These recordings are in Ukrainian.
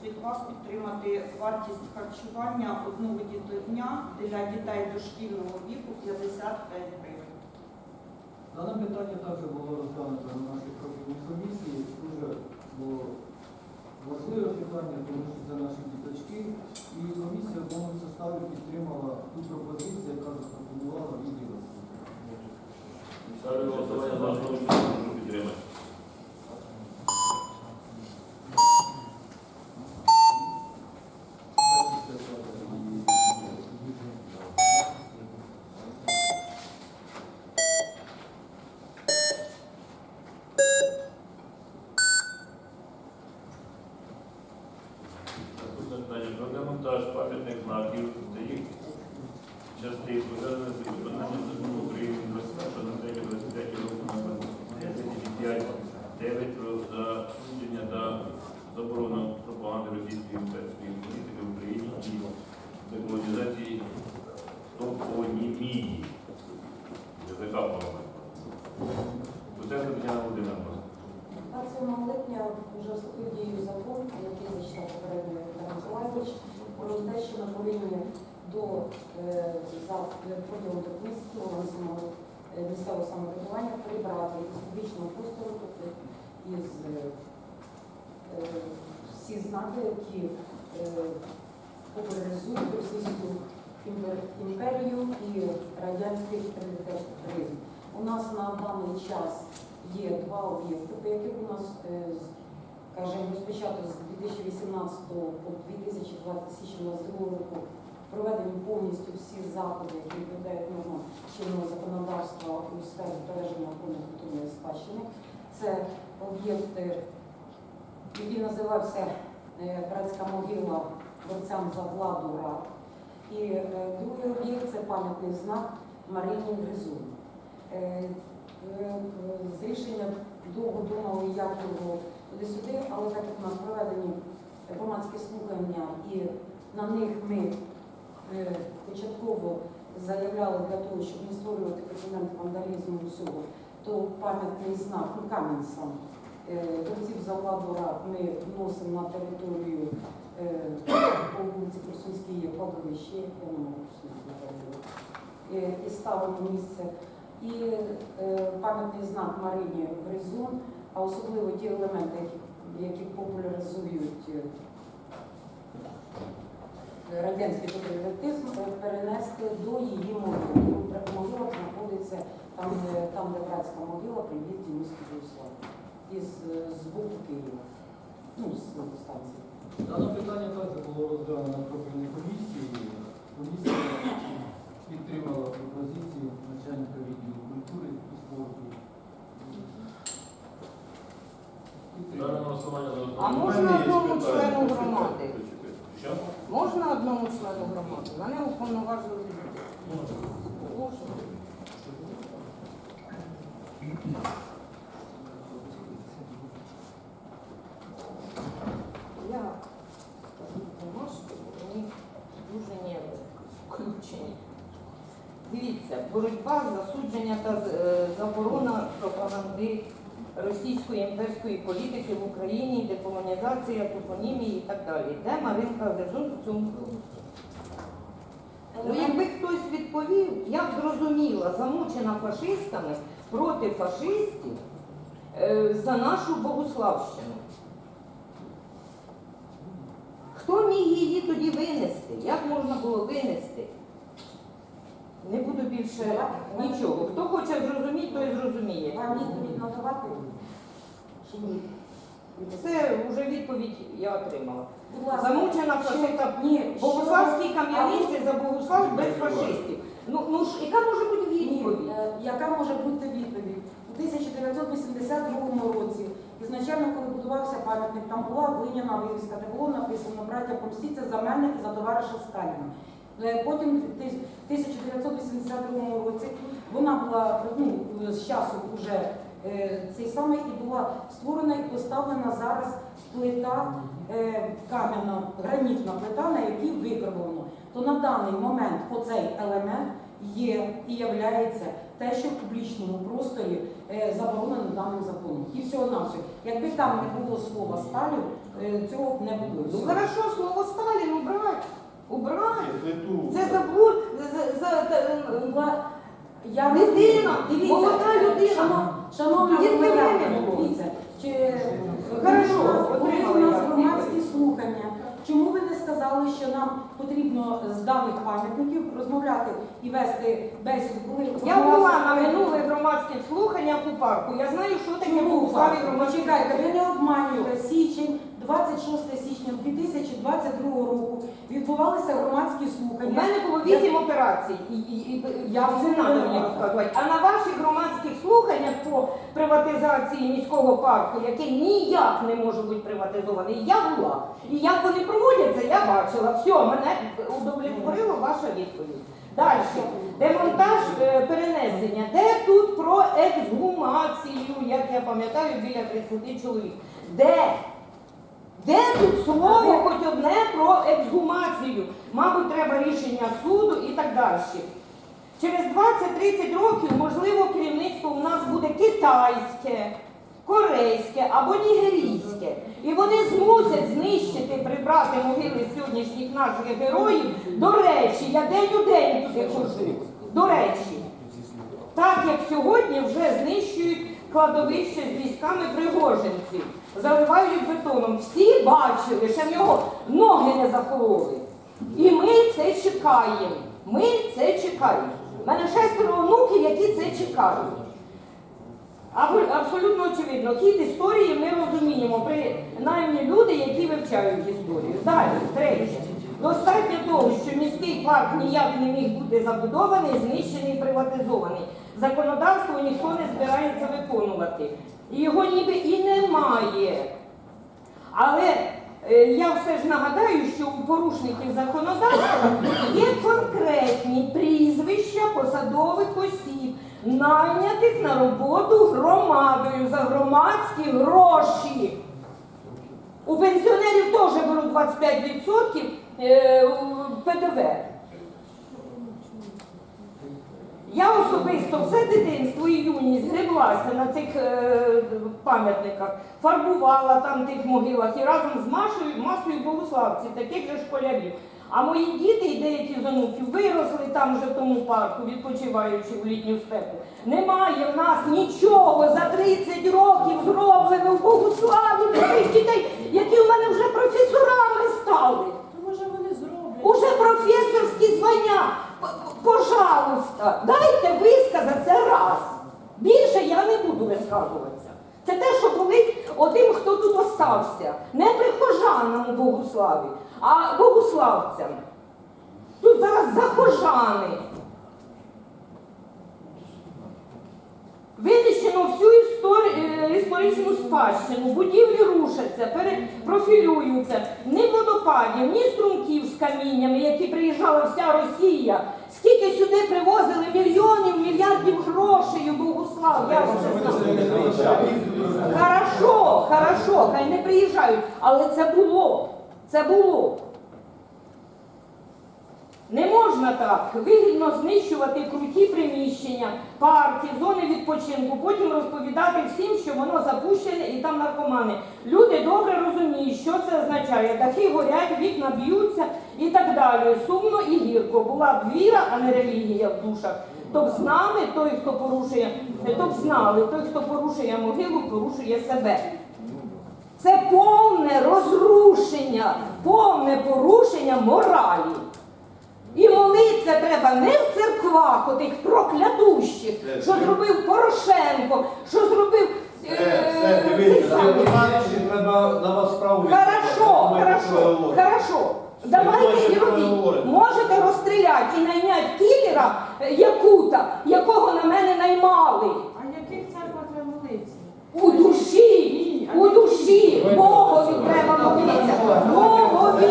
просить вас підтримати вартість харчування одного дня для дітей дошкільного віку 55 гривень. Дане питання також було розглянуто на нашій профільній комісії. Дуже було важливе питання, тому що це наші діточки. І комісія в повному составі підтримала ту пропозицію, яка запропонувала відділ Just people, об'єкти, по яких у нас, е, скажімо, розпочато з 2018 по 2022 року проведені повністю всі заходи, які відповідають нормам чинного законодавства у сфері збереження охорони культурної спадщини. Це об'єкти, який називався е, Братська могила борцям за владу РА. І е, другий об'єкт це пам'ятний знак Марині Гризун. З рішення довго думали, як його туди-сюди, але так як у нас проведені громадські слухання і на них ми е, початково заявляли для того, щоб не створювати прецедент вандалізму всього, то пам'ятний знак, ну камінь сам, е, борців за владу рад ми вносимо на територію е, по вулиці Корсунській є кладовище, я не можу е, і ставимо місце. І е, пам'ятний знак Марині Гризун, а особливо ті елементи, які, популяризують е, радянський тоталітаризм, е, перенести до її могили. Могила знаходиться там, де, там, де братська могила при в'їзді в місто Богослав, із з боку Києва, ну, з станції. Дане питання також було розглянуто на профільній комісії. Комісія підтримала пропозицію начальника відділу культури і спорту. Ставлю Підтримала. голосування за основу. А можна одному члену громади? Що? Можна одному члену громади? Мене уповноважили люди. Можна. Я скажу бумажку, вони дуже нерви включені. Дивіться, боротьба, засудження та е, заборона пропаганди російської імперської політики в Україні, деколонізація, топонімії і так далі. Де Маринка Гризун в цьому кругу? Ну, якби хтось відповів, я б зрозуміла, замучена фашистами проти фашистів е, за нашу Богославщину. Хто міг її тоді винести? Як можна було винести? Не буду більше нічого. Хто хоче зрозуміти, той зрозуміє. Вам відповідь надавати чи ні? Це вже відповідь я отримала. Замучена фашиста. Ні, Богославські що- кам'яниці за Богослав без фашистів. Ну, ну ж, яка може бути Ні, відповідь? е, яка може бути відповідь? У 1982 році, ізначально, коли будувався пам'ятник, там була глиняна вивіска, де було написано «Браття помстіться за мене і за товариша Сталіна». Е, Потім в 1982 році вона була ну, з часу вже е, цей самий і була створена і поставлена зараз плита е, кам'яна, гранітна плита, на якій викривлено. То на даний момент оцей елемент є і являється те, що в публічному просторі заборонено даним законом. І всього на все. Якби там не було слова Сталін, цього не було. Ну хорошо, слово Сталін убрать. Плиту. Це забур за, за, за- Я Людина, дивіться, молода людина. Шановна громадянка, дивіться, чи Хорошо, у нас громадські слухання, чому ви не сказали, що нам потрібно з даних пам'ятників розмовляти і вести бесіду? Коли Я була на минулих громадських слуханнях у парку. Я знаю, що таке громадські Почекайте, ви не обманюєте. Січень, 26 січня 2022 року відбувалися громадські слухання. У мене було вісім операцій, і, і, і я вже не мені розказувати. А на ваших громадських слуханнях по приватизації міського парку, який ніяк не може бути приватизований, я була. І як вони проводяться, я бачила. Все, мене удовлетворила ваша відповідь. Далі. Демонтаж е, перенесення. Де тут про ексгумацію, як я пам'ятаю, біля 30 чоловік? Де? Де тут слово хоч одне про ексгумацію? Мабуть, треба рішення суду і так далі. Через 20-30 років, можливо, керівництво у нас буде китайське, корейське або нігерійське. І вони змусять знищити, прибрати могили сьогоднішніх наших героїв. До речі, я день у день туди хожу. До речі. Так як сьогодні вже знищують кладовище з військами пригожинців, заливають бетоном. Всі бачили, що в нього ноги не закололи. І ми це чекаємо. Ми це чекаємо. У мене шестеро онуків, які це чекають. Абсолютно очевидно, хід історії ми розуміємо при наймі люди, які вивчають історію. Далі, третє. Достатньо того, що міський парк ніяк не міг бути забудований, знищений, приватизований. Законодавство ніхто не збирається виконувати. Його ніби і немає. Але е, я все ж нагадаю, що у порушників законодавства є конкретні прізвища посадових осіб, найнятих на роботу громадою за громадські гроші. У пенсіонерів теж беруть 25% е, ПДВ. Я особисто все дитинство і юність греблася на цих е, пам'ятниках, фарбувала там тих могилах і разом з Машою, Масою Богуславців, таких же школярів. А мої діти і деякі з онуків виросли там вже в тому парку, відпочиваючи в літню степу. Немає в нас нічого за 30 років зроблено в Богуславі для тих дітей, які в мене вже професорами стали. Може вони зроблять. Уже професорські звання. Пожалуйста, дайте висказатися раз. Більше я не буду висказуватися. Це те, що болить одним, хто тут остався. Не прихожанам у Богуславі, а богуславцям. Тут зараз захожани. Винищено всю історію, е, історичну спадщину, будівлі рушаться, перепрофілюються. Ні водопадів, ні струмків з каміннями, які приїжджала вся Росія. Скільки сюди привозили мільйонів, мільярдів грошей Богуслав, я вже знаю. Хорошо, хорошо, хай не приїжджають, але це було. Це було. Не можна так вигідно знищувати круті приміщення, парки, зони відпочинку, потім розповідати всім, що воно запущене і там наркомани. Люди добре розуміють, що це означає. Дахи горять, вікна б'ються і так далі. Сумно і гірко. Була б віра, а не релігія в душах. То знали той, хто порушує, то б знали, той, хто порушує могилу, порушує себе. Це повне розрушення, повне порушення моралі. І молитися треба не в церквах, отих проклятущих, що зробив Порошенко, що зробив. е, Все, цей дивіться, самий. депутатів треба на вас справу Хорошо, хорошо, хорошо. Давайте і робіть. Можете розстріляти і найняти кілера е, Якута, якого на мене наймали. А яких церква треба молитися? У душі, у душі, Богові треба молитися. Богові.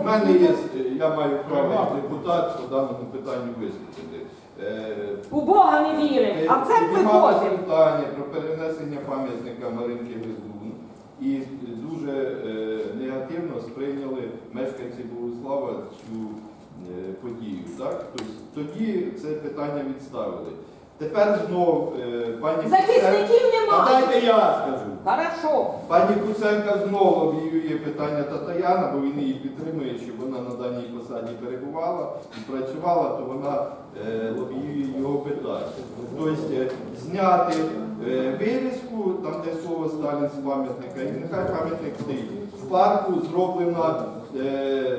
У мене є, я маю право як депутат по даному питанню виступити. Е, У Бога не вірить, а в церкви Піднімалося питання про перенесення пам'ятника Маринки Гризун. І дуже е, негативно сприйняли мешканці Богослава цю е, подію. Так? Тобто, тоді це питання відставили. Тепер знов е, пані. Захисників Та немає. дайте я скажу. Хорошо. Пані Куценка знову об'ює питання Татаяна, бо він її підтримує, щоб вона на даній посаді перебувала і працювала, то вона е, лобіює його питання. Тобто е, зняти е, вивіску, там де слово Сталін з пам'ятника, і нехай пам'ятник стоїть. В парку зроблена е,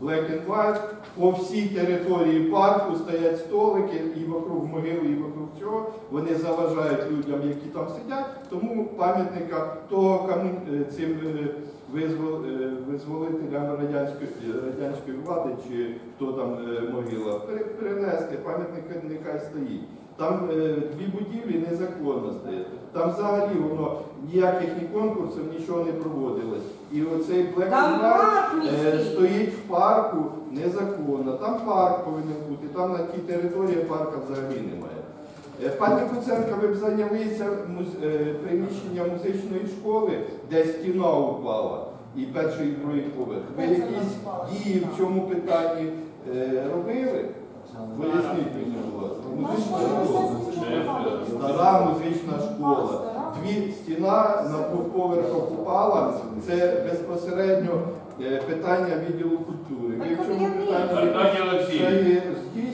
black and white. По всій території парку стоять столики і вокруг могили, і вокруг цього. Вони заважають людям, які там сидять, тому пам'ятника того е, цим е, е, визволителям радянської, радянської влади чи хто там могила, перенести, пам'ятник нехай стоїть. Там дві будівлі незаконно стоять. Там взагалі воно ніяких ні конкурсів, нічого не проводилось. І оцей парк Е, стоїть в парку незаконно. Там парк повинен бути, там на тій території парка взагалі немає. Е, Пані Куценка, ви б зайнялися муз- е, приміщенням музичної школи, де стіна упала, і перший і другий поверх. Ви якісь дії в цьому питанні е, робили? Поясніть мені, будь ласка. Музична школа. Стара музична школа. Дві стіна на двох поверхах упала. Це безпосередньо е, питання відділу культури. Ви в цьому питанні Аркадій Олексійович,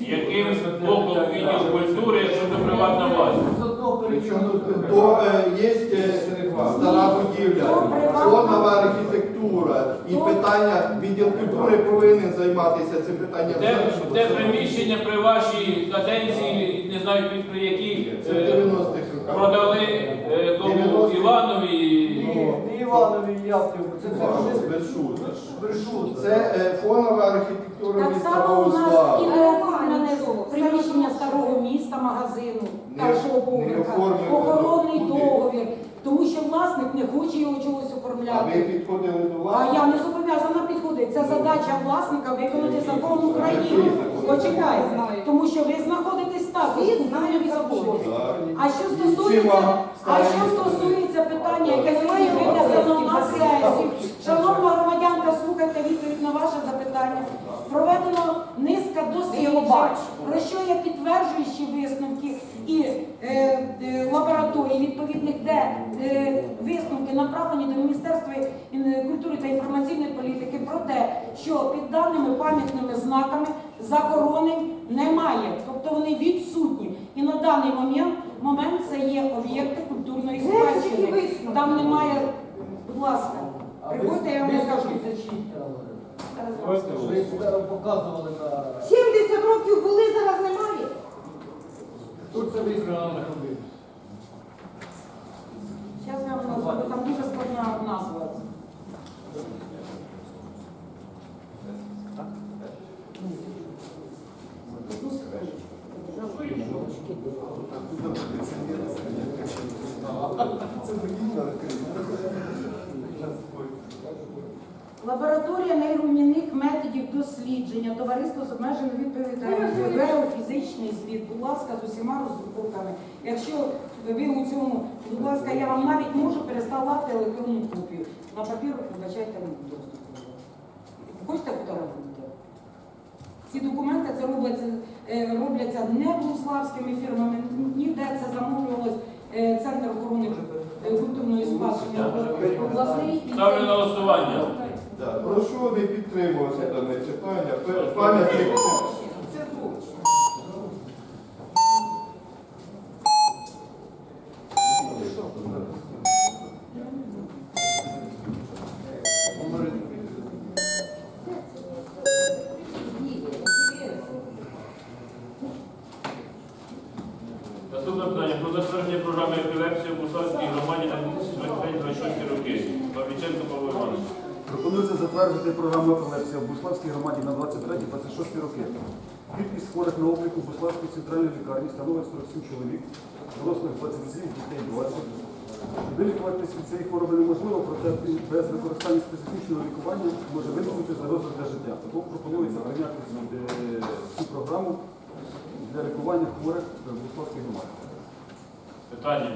яким боком відділ культури, якщо це приватна власність? Причому то е, є е, стара будівля, фондова архітектура і питання відділ культури повинен займатися цим питанням. Де, де приміщення при вашій каденції, не знаю при якій Це в е, 90-х роках. Продали е, тому Іванові. Ні, не Іванові Явтів, це Це шуток. Вершут. Це е, фонова архітектура Так само у нас і Богослава. не оформлене приміщення старого міста, магазину, Не- першого не поверха, охоронний договір, тому що власник не хоче його чогось А ви оформляти. підходили до А я не зобов'язана підходити. Це задача власника виконати закон України. Почекайте, тому що ви знаходитесь так, у культурній законі. А що стосується, а що стосується питання, яке сьогодні винесено на сесію, шановна громадянка, слухайте відповідь на ваше запитання. Проведено низка досліджень, про що є підтверджуючі висновки і е, е, лабораторій відповідних, де е, висновки направлені до Міністерства культури та інформаційної політики про те, що під даними пам'ятними знаками захоронень немає, тобто вони відсутні. І на даний момент, момент це є об'єкти культурної спадщини. Там немає, будь ласка, приходьте, я вам покажу. Ви показували на... 70 років були, зараз немає. Тут це визнано на ходив. Зараз я вам назву, там дуже складна назва. Секундочку. Лабораторія нейромінних методів дослідження, товариство з обмеженою відповідальністю, геофізичний звіт, будь ласка, з усіма роздруками. Якщо ви у цьому, будь ласка, я вам навіть можу переставати електронну копію. На папір вибачайте доступ. Хочете фотографувати? Ці документи це робляться, е, робляться не богославськими фірмами, ніде це замовлювалось е, Центр охорони е, культурної спадщини обласний. і Ставлю на голосування. Прошу не підтримувати дане читання. Пам'ятник. Це злочин. Наступне питання про затвердження програми епілепсії в Буславській громаді на 2025-2026 роки. Павліченко Павло Іванович. Пропонується затвердити програму епілепсія в Буславській громаді на 23-26 роки. Кількість хворих на обліку Буславської центральної лікарні становить 47 чоловік, дорослих 27, дітей 20. Вилікуватись від цієї хвороби неможливо, проте без використання специфічного лікування може виникнути загроза для життя. Тому пропонується прийняти е, цю програму для лікування хворих в Буславській громаді. Питання.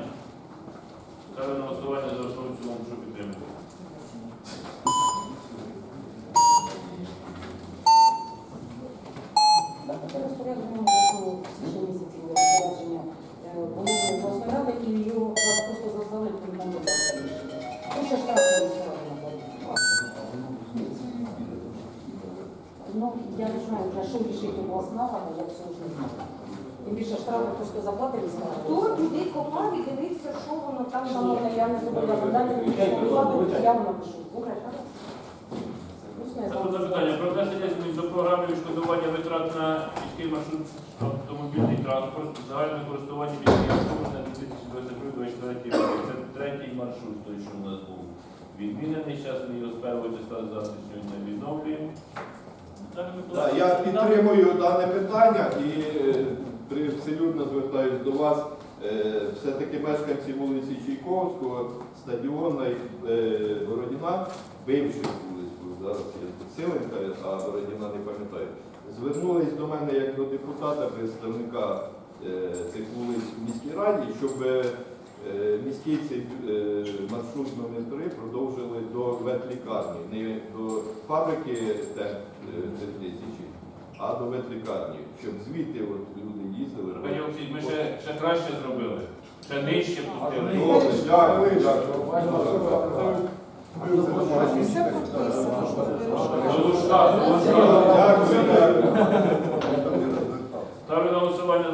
Ставлю на голосування за основу цілому, що підтримати. Так, ще штрафу Ну, я не знаю, вже що рішить обласна але як все вже знаю. Тим більше штрафи просто заплатили з Хто туди копав і дивився, що воно там шановне, я не зобов'язана. Далі я вам напишу. Добре, так? Наступне питання. Про внесення змін до програми відшкодування витрат на міський маршрут автомобільний транспорт, загальне користування міським автобусом на 2022-2023 маршрут, той, що у нас був відмінений. Зараз ми його з першого числа завтра сьогодні відновлюємо. Так, я підтримую дане питання і е, привселюдно звертаюсь до вас. Е, Все-таки мешканці вулиці Чайковського, стадіона і е, Бородіна, бивших вулиць, бо зараз є Силенка, а Бородіна не пам'ятаю, звернулись до мене як до депутата, представника цих вулиць в міській раді, щоб міський цей е, маршрут номер 3 продовжили до ветлікарні, не до фабрики ТЕК е, тисячі, а до ветлікарні, щоб звідти от люди їздили. Пані Олексій, ми ще, ще краще зробили. Ще нижче пустили. Добре. Дякую, дякую. Ставлю на голосування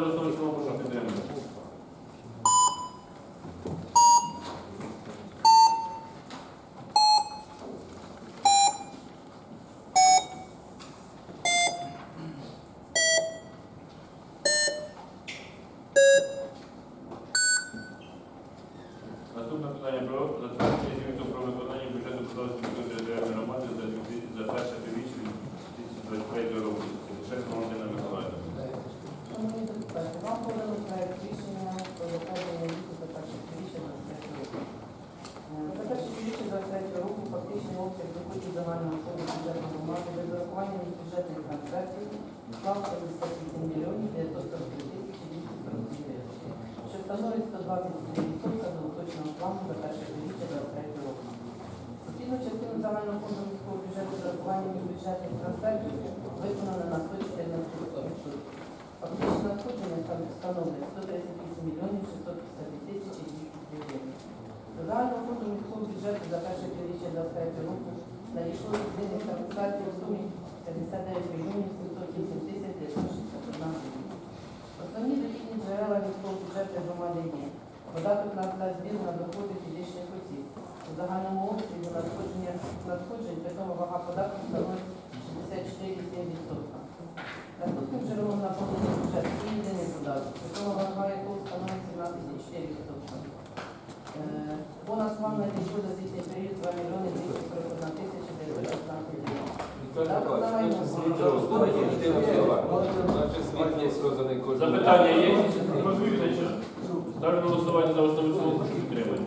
2023 року фактичний обсяг доходів загального фонду бюджетного громади без врахування бюджетних трансфертів склав 58 мільйонів 943 тисячі 249, що становить 127% до точного плану за перше півріччя 2023 року. Спільну частину загального фонду міського бюджету з врахуванням бюджетних трансфертів виконано на 114%. Фактичне надходження становить 138 мільйонів 652 тисячі 200 гривень. Загального фонду міського бюджету за перше півріччя 23 року надійшло єдиних трансфертів у сумі 59 мільйонів 708 тисяч 961 гривень. Основні дохідні джерела міського бюджету громади є податок на збір на доходи фізичних осіб. У загальному обсязі надходження надходжень питома вага податку становить 64,7%. Наступним джерелом наповнення бюджету є єдиний податок, питома вага якого становить 17,4%. Е, Бонус вам надійшло за звітний період 2 мільйони 241 тисяча 916 гривень. Податок на майно. Запитання є? Пропонуйте чи? Ставлю на голосування за основу цілому, прошу підтримати.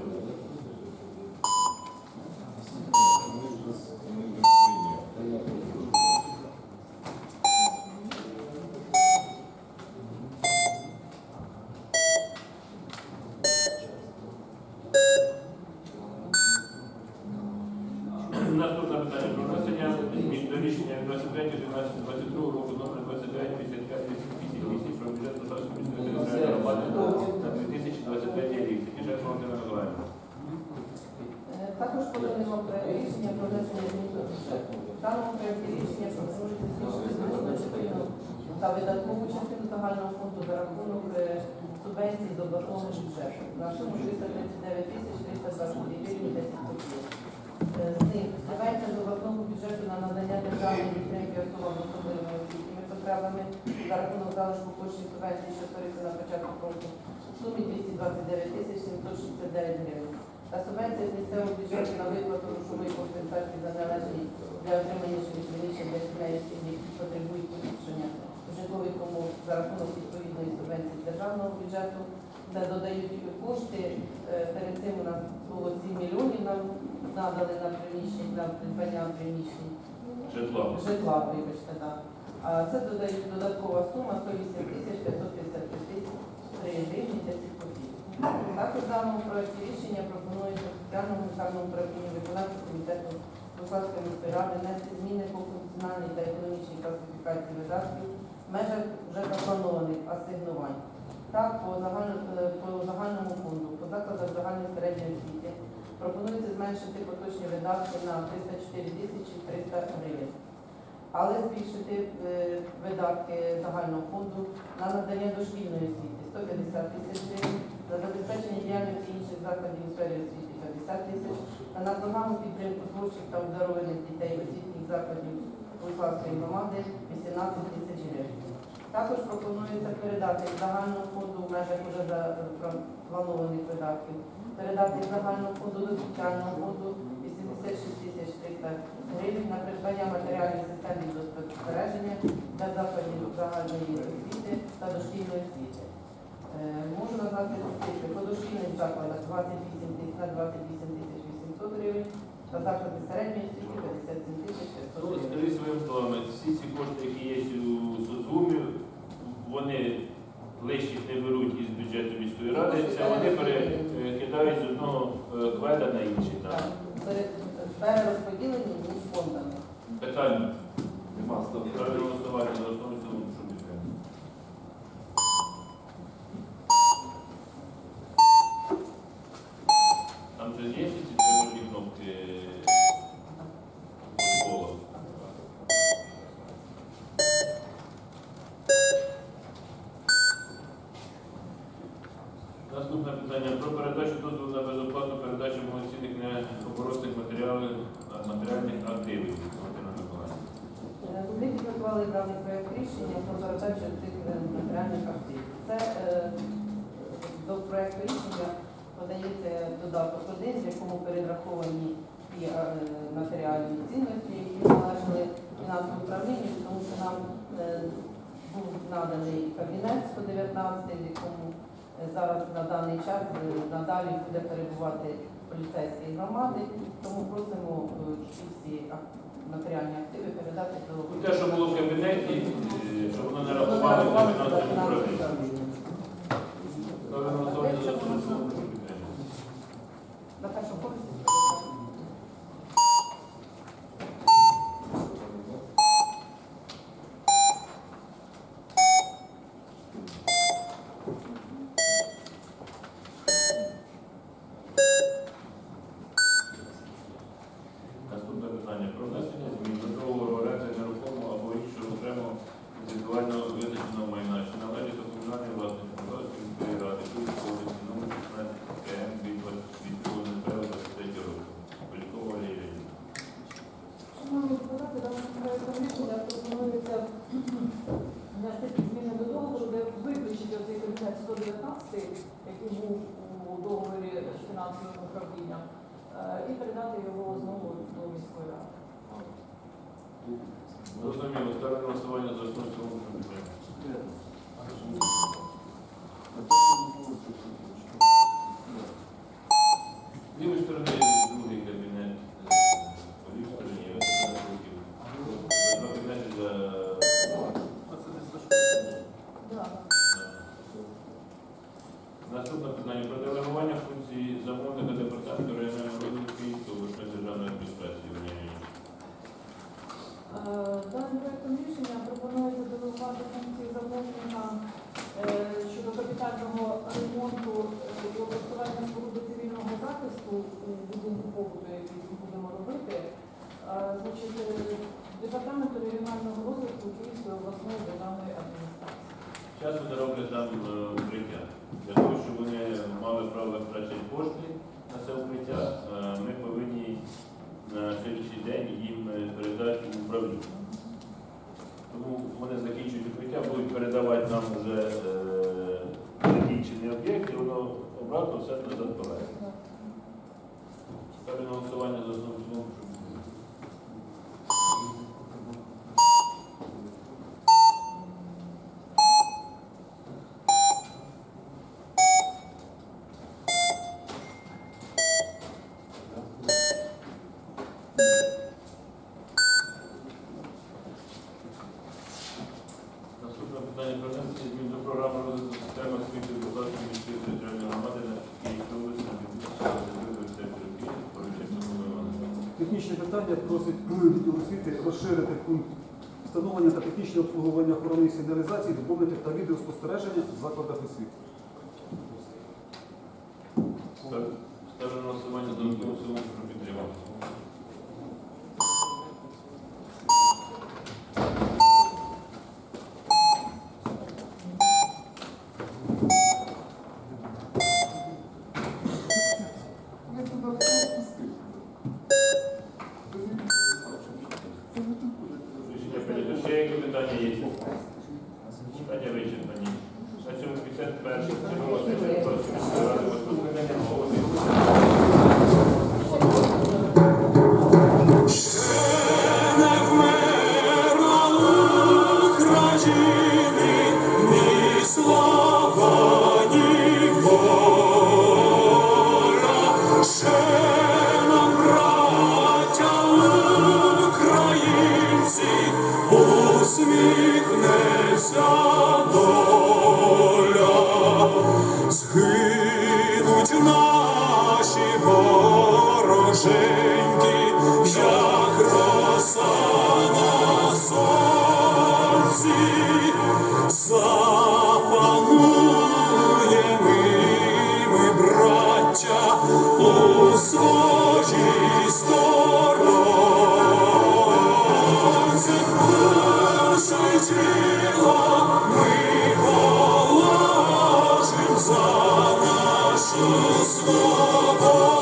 Наступне питання про внесення змін до рішення від 23 12 22 року номер 29 55 88 про бюджет Полтавської міської територіальної громади на 2023 рік. Бюджет Валентина Миколаївна. Е, Також поданий вам проект рішення про внесення змін до бюджету. В даному проекті рішення пропонується збільшити доходну частину та видаткову частину загального фонду за рахунок е, субвенцій з обласного бюджету на суму 339 тисяч 322 гривень 10 копійок. З них субвенція з обласного бюджету на надання державної підтримки особам з особливими освітніми потребами за рахунок залишку коштів субвенції, що створюється на початку року в сумі 229 тисяч 769 гривень та субвенція з місцевого бюджету на виплату грошової компенсації за належні для отримання приміщень для сімей, які потребують житлових умов за рахунок відповідної субвенції державного бюджету, де додають кошти. Е, Перед цим у нас було 7 мільйонів нам надали на приміщення, для придбання приміщень Житло. житла, вибачте, так. А це додають додаткова сума 108 тисяч 553 тисяч 3 гривні 10 копійок. Також в даному проєкті рішення пропонується спеціальному гуманітарному управлінню виконавчого комітету Руславської міської ради внести зміни по функціональній та економічній класифікації видатків межах вже запланованих асигнувань. Так, е, по загальному фонду, по закладах загальної середньої освіти пропонується зменшити поточні видатки на 304 тисячі 300 гривень. але збільшити е, видатки загального фонду на надання дошкільної освіти 150 тисяч гривень, на забезпечення діяльності інших закладів у сфері освіти 50 тисяч, на програму підтримку творчих та обдарованих дітей освітніх закладів Руславської громади 18 тисяч гривень. Також пропонується передати з загального фонду в межах уже запланованих видатків, передати з загального фонду до спеціального фонду 86 тисяч 300 гривень на придбання матеріальних систем відеоспостереження для закладів загальної освіти та дошкільної освіти. Е, Можу назвати цифри по дошкільних закладах 28 тисяч на 28 тисяч 800 гривень, та заклади середньої освіти 57 тисяч 500 Ну, гривень. скажи своїм словами, всі ці кошти, які є у Сузумі, вони лишніх не беруть із бюджету міської ради, це вони перекидають з одного е, кведа на інший. Так, Так. пере- Перерозподілені між фондами. Питання. Нема ставки. Ставлю голосування за основу цілому, щоб підтримати. Там же є ці тривожні кнопки футболу. Наступне питання про передачу дозволу на безоплатну передачу повноцінних необоротних матеріалів матеріальних активів. Валентина Миколаївна. Ми підготували даний проєкт рішення про передачу цих е, матеріальних активів. Це е, до проєкту рішення подається додаток 1, в якому перераховані ті е, матеріальні цінності, які належали фінансовому управлінню, тому що нам е, був наданий кабінет 119, в якому е, зараз на даний час е, надалі буде перебувати поліцейські громади, тому просимо е, всі матеріальні активи передати до Ну, Те, що було 15, який був у договорі з фінансовим управлінням, е, і передати його знову до міської ради. Зрозуміло, ставлю голосування за основу цілому регіонального розвитку Київської обласної державної адміністрації. Зараз вони роблять там е, укриття. Для того, щоб вони мали право витрачати кошти на це укриття, е, ми повинні на сьогоднішній день їм е, передати управління. Тому вони закінчують укриття, будуть передавати нам вже закінчений об'єкт, і воно обратно все назад повернеться. Ставлю на голосування за основу і в цілому, щоб Наступне питання про внесення змін до програми розвитку системи освіти Бухгалтерської міської територіальної громади на Київській області на 2023 роки. Поручиться Івановна. Технічне питання просить відділ освіти розширити пункт встановлення та технічне обслуговування охорони сигналізації, доповнити та відеоспостереження в закладах освіти. Став- Ставлю на голосування за основу і в за нашу свободу.